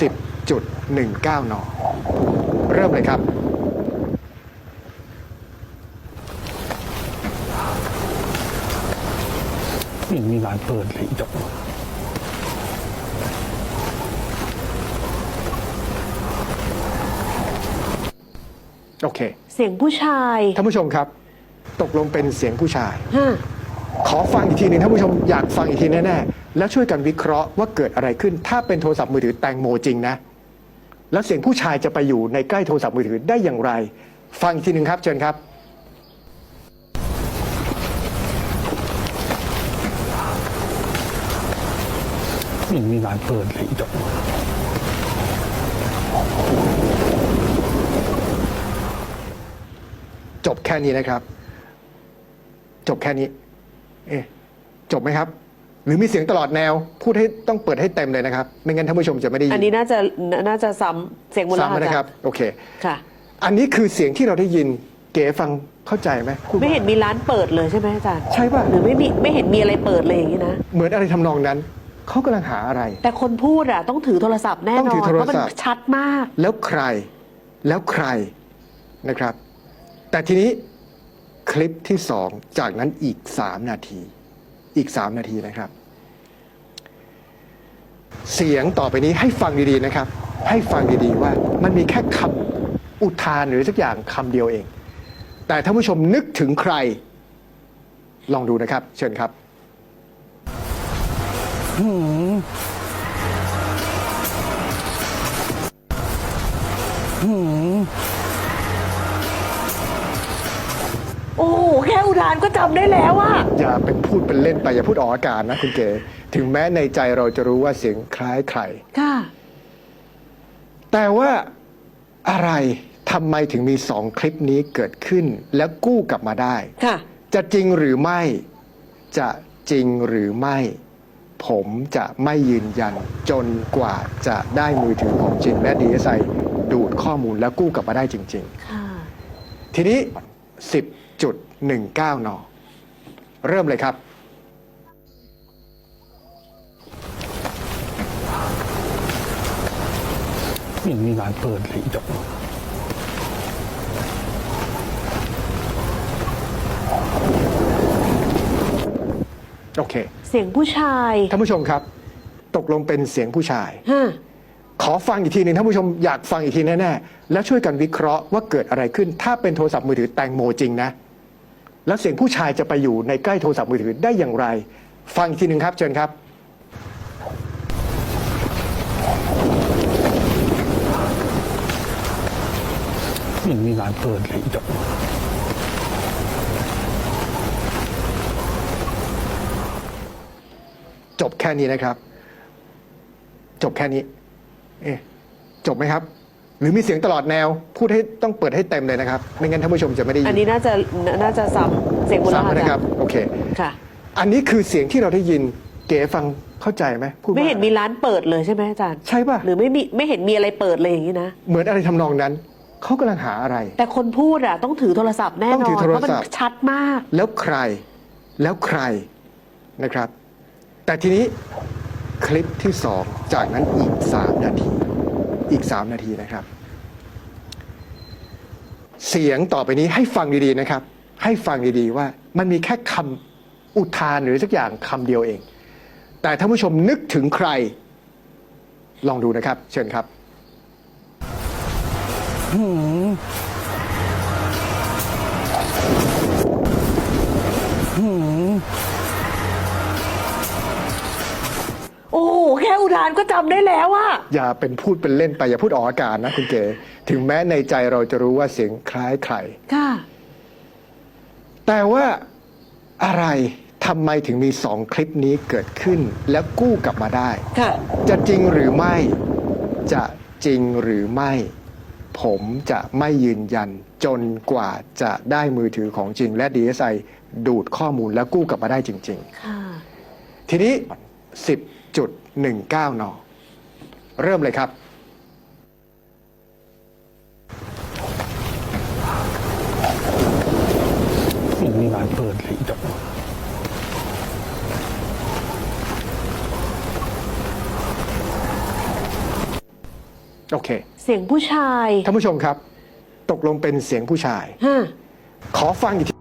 10.19 น เริ่มเลยครับไม่มีร้านเปิดเลยอีดอกโอเค เสียงผู้ชายท่านผู้ชมครับ ตกลงเป็นเสียงผู้ชาย ฮะ ขอฟังอีกทีหนึงท่านผู้ชมอยากฟังอีกทีแน่ๆแล้วช่วยกันวิเคราะห์ว่าเกิดอะไรขึ้น ถ้าเป็นโทรศัพท์มือถือแตงโมจริงนะ แล้วเสียงผู้ชายจะไปอยู่ในใกล้โทรศัพท์มือถือได้อย่างไร ฟังอีกทีหนึ่งครับเชิญครับไม่มีร้านเปิดเลยอีดอกจบแค่นี้นะครับ จบแค่นี้ เอ๊ะจบไหมครับ หรือมีเสียงตลอดแนว พูดให้ต้องเปิดให้เต็มเลยนะครับ ไม่งั้นท่านผู้ชมจะไม่ได้ยิอันนี้น่าจะน่าจะซ้ำเสียงมูลซ้ำค่านะครับ โอเคค่ะ อันนี้คือเสียงที่เราได้ยินเก๋ฟังเข้าใจไหมพูดว่าไม่เห็นมีร้านเปิดเลยใช่ไหมอาจารย์ใช่ป่ะหรือไม่มีไม่เห็นมีอะไรเปิดเลยอย่างนี้นะเหมือนอะไรทำนองนั้นเขากำลังหาอะไร แต่คนพูดอะต้องถือโทรศัพท์แน่ต้องนอถืนอโทรเพราะมันศัพท์ชัดมาก แล้วใครแล้วใครนะครับ แต่ทีนี้ค ลิปที่สองจากนั้นอีกสามนาที อีกสามนาทีนะครับ เสียงต่อไปนี้ให้ฟังดีๆนะครับ ให้ฟังดีๆว่ามันมีแค่คำอุทานหรือสักอย่างคำเดียวเอง แต่ท่านผู้ชมนึกถึงใคร ลองดูนะครับ เชิญครับหืมหืม โอ้โหแค่อุทานก็จำได้แล้วอะอย่าเป็นพูดเป็นเล่นไปอย่าพูดออกอากาศนะคุณเก๋ถึงแม้ในใจเราจะรู้ว่าเสียงคล้ายใคร ค่ะ แต่ว่าอะไรทำไมถึงมีสองคลิปนี้เกิดขึ้น แล้วกู้กลับมาได้ ค่ะ จะจริงหรือไม่ จะจริงหรือไม่ ผมจะไม่ยืนยันจนกว่าจะได้มือถือของจริงและดีเอสไอดูดข้อมูลแล้วกู้กลับมาได้จริง ค่ะ ๆ ทีนี้ 10.19 น เริ่มเลยครับ ไม่มีร้านเปิดเลยอีดอกโอเค เสียงผู้ชายท่านผู้ชมครับ ตกลงเป็นเสียงผู้ชาย ฮะขอฟังอีกทีหนึ่งท่านผู้ชมอยากฟังอีกทีแน่ๆแล้วช่วยกันวิเคราะห์ว่าเกิดอะไรขึ้น ถ้าเป็นโทรศัพท์มือถือแตงโมจริงนะ แล้วเสียงผู้ชายจะไปอยู่ในใกล้โทรศัพท์มือถือได้อย่างไร ฟังอีกทีหนึ่งครับเชิญครับไม่มีร้านเปิดเลยอีดอกจบแค่นี้นะครับ จบแค่นี้ เอ๊ะจบไหมครับ หรือมีเสียงตลอดแนว พูดให้ต้องเปิดให้เต็มเลยนะครับ ไม่งั้นท่านผู้ชมจะไม่ได้ยิอันนี้น่าจะน่าจะซ้ำเสียงมูลค่าซ้ำนะครับโอเค ค่ะ อันนี้คือเสียงที่เราได้ยินเก๋ฟังเข้าใจไหมพูดว่าไม่เห็นมีร้านเปิดเลยใช่ไหมอาจารย์ ใช่ป่ะหรือไม่มีไม่เห็นมีอะไรเปิดเลยอย่างนี้นะ เหมือนอะไรทำนองนั้นเขากำลังหาอะไร แต่คนพูดอะต้องถือโทรศัพท์แน่ต้องนอถืนอโทรเพราะมันศัพท์ชัดมาก แล้วใครแล้วใครนะครับ แต่ทีนี้คลิปที่สองจากนั้นอีกสามนาที อีกสามนาทีนะครับ เสียงต่อไปนี้ให้ฟังดีๆนะครับ ให้ฟังดีๆว่ามันมีแค่คำอุทานหรือสักอย่างคำเดียวเอง แต่ท่านผู้ชมนึกถึงใคร ลองดูนะครับ เชิญครับโอ้โหแค่อุทานก็จำได้แล้วอะอย่าเป็นพูดเป็นเล่นไปอย่าพูดออกอากาศนะคุณเก๋ถึงแม้ในใจเราจะรู้ว่าเสียงคล้ายใคร ค่ะ แต่ว่าอะไรทำไมถึงมีสองคลิปนี้เกิดขึ้น แล้วกู้กลับมาได้ ค่ะ จะจริงหรือไม่จะจริงหรือไม่ ผมจะไม่ยืนยันจนกว่าจะได้มือถือของจริง และ DSI ดูดข้อมูลแล้วกู้กลับมาได้จริง ค่ะ ๆ ทีนี้ 10.19นเริ่มเลยครับไม่มีร้านเปิดเลยอีดอกโอเค เสียงผู้ชายท่านผู้ชมครับ ตกลงเป็นเสียงผู้ชาย ฮะ ขอฟังอีกที